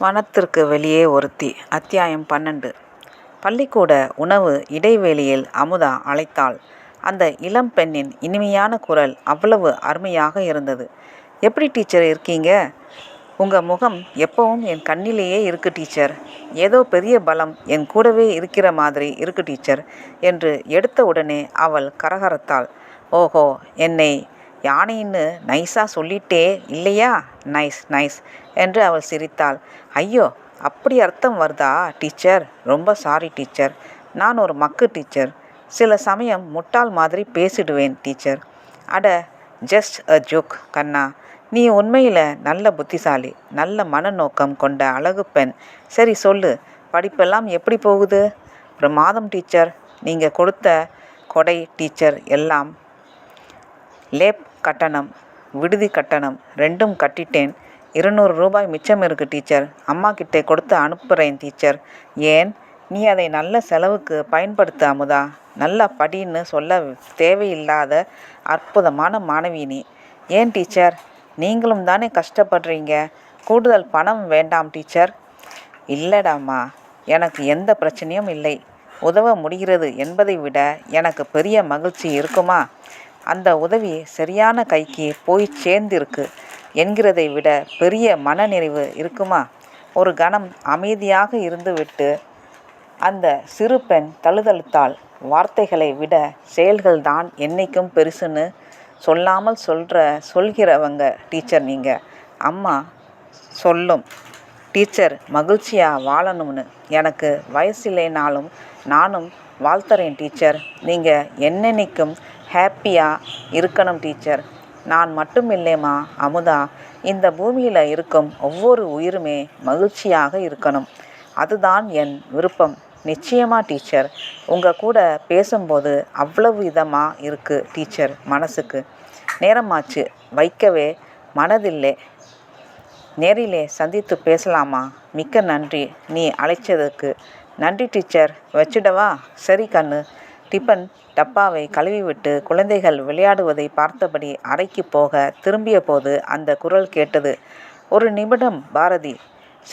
வனத்திற்கு வெளியே ஒருத்தி அத்தியாயம் பன்னெண்டு பள்ளிக்கூட உணவு இடைவெளியில் அமுதா அழைத்தாள். அந்த இளம் பெண்ணின் இனிமையான குரல் அவ்வளவு அருமையாக இருந்தது. எப்படி டீச்சர் இருக்கீங்க? உங்கள் முகம் எப்பவும் என் கண்ணிலேயே இருக்கு டீச்சர். ஏதோ பெரிய பலம் என் கூடவே இருக்கிற மாதிரி இருக்கு டீச்சர் என்று எடுத்த உடனே அவள் கரகரத்தாள். ஓஹோ என்னை யானைன்னு நைஸாக சொல்லிட்டே இல்லையா நைஸ் நைஸ் என்று அவள் சிரித்தாள். ஐயோ அப்படி அர்த்தம் வருதா டீச்சர் ரொம்ப சாரி டீச்சர். நான் ஒரு மக்கு டீச்சர். சில சமயம் முட்டாள் மாதிரி பேசிடுவேன் டீச்சர். அட ஜஸ்ட் அ ஜோக் கண்ணா. நீ உண்மையில் நல்ல புத்திசாலி. நல்ல மனநோக்கம் கொண்ட அழகு பெண். சரி சொல்லு படிப்பெல்லாம் எப்படி போகுது? பிரமாதம் டீச்சர். நீங்கள் கொடுத்த கொடை டீச்சர் எல்லாம் லேப் கட்டணம் விடுதி கட்டணம் ரெண்டும் கட்டிட்டேன். இருநூறு ரூபாய் மிச்சம் இருக்கு டீச்சர். அம்மாகிட்டே கொடுத்து அனுப்புகிறேன் டீச்சர். ஏன்? நீ அதை நல்ல செலவுக்கு பயன்படுத்து அமுதா. நல்லா படின்னு சொல்ல தேவையில்லாத அற்புதமான மாணவி நீ. ஏன் டீச்சர்? நீங்களும் தானே கஷ்டப்படுறீங்க. கூடுதல் பணம் வேண்டாம் டீச்சர். இல்லடாம்மா. எனக்கு எந்த பிரச்சனையும் இல்லை. உதவ முடிகிறது என்பதை விட எனக்கு பெரிய மகிழ்ச்சி இருக்குமா? அந்த உதவி சரியான கைக்கு போய் சேர்ந்திருக்கு என்கிறதை விட பெரிய மனநிறைவு இருக்குமா? ஒரு கணம் அமைதியாக இருந்துவிட்டு அந்த சிறு பெண் தழுதழுத்தால் வார்த்தைகளை விட செயல்கள்தான் என்னைக்கும் பெருசுன்னு சொல்லாமல் சொல்கிற சொல்கிறவங்க டீச்சர் நீங்கள் அம்மா சொல்லும் டீச்சர் மகிழ்ச்சியாக வாழணும்னு. எனக்கு வயசில்லைனாலும் நானும் வாழ்த்தறேன் டீச்சர். நீங்கள் என்னென்னைக்கும் ஹாப்பியாக இருக்கணும் டீச்சர். நான் மட்டும் இல்லைம்மா அமுதா. இந்த பூமியில் இருக்கும் ஒவ்வொரு உயிருமே மகிழ்ச்சியாக இருக்கணும். அதுதான் என் விருப்பம். நிச்சயமாக டீச்சர். உங்க கூட பேசும்போது அவ்வளவு இதமாக இருக்குது டீச்சர் மனசுக்கு. நேரமாச்சு வைக்கவே மனதில்லை நேரிலே சந்தித்து பேசலாமா? மிக்க நன்றி நீ அழைச்சதுக்கு. நன்றி டீச்சர். வச்சுடவா சரி கண்ணு. டிபன் டப்பாவை கழுவிவிட்டு குழந்தைகள் விளையாடுவதைப் பார்த்தபடி அறைக்குப் போக திரும்பியபோது அந்த குரல் கேட்டது. ஒரு நிமிடம் பாரதி.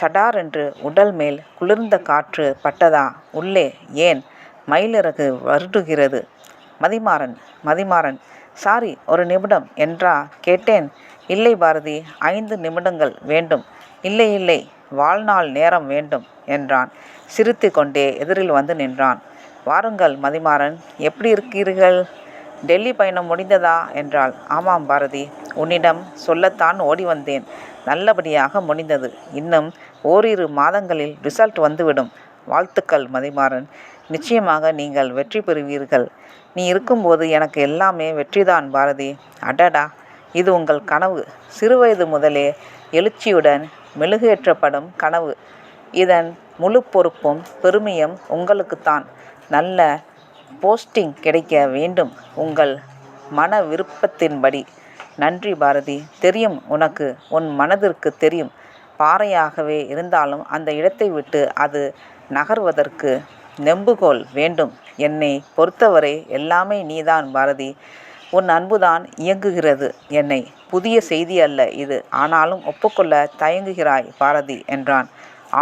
சடாரென்று உடல் மேல் குளிர்ந்த காற்று பட்டதா உள்ளே ஏன் மயிலிறகு வருடுகிறது. மதிமாறன் மதிமாறன் சாரி ஒரு நிமிடம் என்றா கேட்டேன். இல்லை பாரதி ஐந்து நிமிடங்கள் வேண்டும். இல்லை இல்லை வாழ்நாள் நேரம் வேண்டும் என்றான் சிரித்து கொண்டே எதிரில் வந்து நின்றான். வாருங்கள் மதிமாறன். எப்படி இருக்கிறீர்கள்? டெல்லி பயணம் முடிந்ததா? என்றாள். ஆமாம் பாரதி. உன்னிடம் சொல்லத்தான் ஓடி வந்தேன். நல்லபடியாக முடிந்தது. இன்னும் ஓரிரு மாதங்களில் ரிசல்ட் வந்துவிடும். வாழ்த்துக்கள் மதிமாறன். நிச்சயமாக நீங்கள் வெற்றி பெறுவீர்கள். நீ இருக்கும்போது எனக்கு எல்லாமே வெற்றிதான் பாரதி. அடடா இது உங்கள் கனவு. சிறுவயது முதலே எழுச்சியுடன் மெழுகேற்றப்படும் கனவு. இதன் முழு பொறுப்பும் பெருமையும் உங்களுக்குத்தான். நல்ல போஸ்டிங் கிடைக்க வேண்டும் உங்கள் மன விருப்பத்தின்படி. நன்றி பாரதி. தெரியும் உனக்கு உன் மனதிற்கு தெரியும். பாறையாகவே இருந்தாலும் அந்த இடத்தை விட்டு அது நகர்வதற்கு நெம்புகோல் வேண்டும். என்னை பொறுத்தவரை எல்லாமே நீதான் பாரதி. உன் அன்புதான் இயங்குகிறது என்னை. புதிய செய்தி அல்ல இது. ஆனாலும் ஒப்புக்கொள்ள தயங்குகிறாய் பாரதி என்றான்.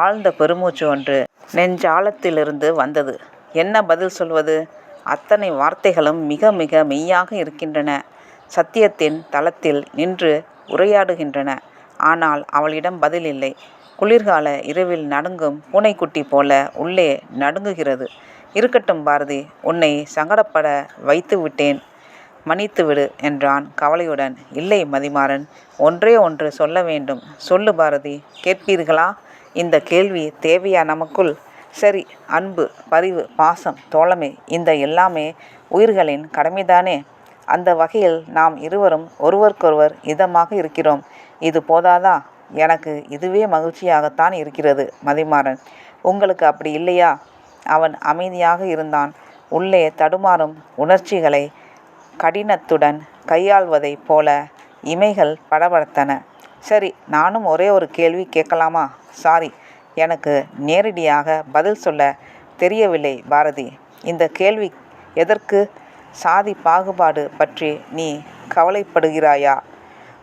ஆழ்ந்த பெருமூச்சு ஒன்று நெஞ்சாலத்திலிருந்து வந்தது. என்ன பதில் சொல்வது? அத்தனை வார்த்தைகளும் மிக மிக மெய்யாக இருக்கின்றன. சத்தியத்தின் தளத்தில் நின்று உரையாடுகின்றன. ஆனால் அவளிடம் பதில் இல்லை. குளிர்கால இரவில் நடுங்கும் பூனைக்குட்டி போல உள்ளே நடுங்குகிறது. இருக்கட்டும் பாரதி. உன்னை சங்கடப்பட வைத்துவிட்டேன். மன்னித்துவிடு என்றான் கவலையுடன். இல்லை மதிமாறன். ஒன்றே ஒன்று சொல்ல வேண்டும். சொல்லு பாரதி. கேட்பீர்களா? இந்த கேள்வி தேவையா நமக்குள்? சரி அன்பு பரிவு பாசம் தோழமை இந்த எல்லாமே உயிர்களின் கடமைதானே. அந்த வகையில் நாம் இருவரும் ஒருவருக்கொருவர் இதமாக இருக்கிறோம். இது போதாதா? எனக்கு இதுவே மகிழ்ச்சியாகத்தான் இருக்கிறது மதிமாறன். உங்களுக்கு அப்படி இல்லையா? அவன் அமைதியாக இருந்தான். உள்ளே தடுமாறும் உணர்ச்சிகளை கடினத்துடன் கையாள்வதைப் போல இமைகள் படபடத்தன. சரி நானும் ஒரே ஒரு கேள்வி கேட்கலாமா? சாரி. எனக்கு நேரடியாக பதில் சொல்ல தெரியவில்லை பாரதி. இந்த கேள்வி எதற்கு? சாதி பாகுபாடு பற்றி நீ கவலைப்படுகிறாயா?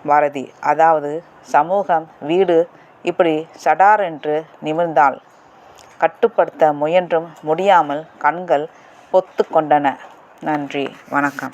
பாரதி. அதாவது சமூகம் வீடு இப்படி சடாரென்று நிமிர்ந்தாள். கட்டுப்படுத்த முயன்றும் முடியாமல் கண்கள் பொத்து கொண்டன. நன்றி வணக்கம்.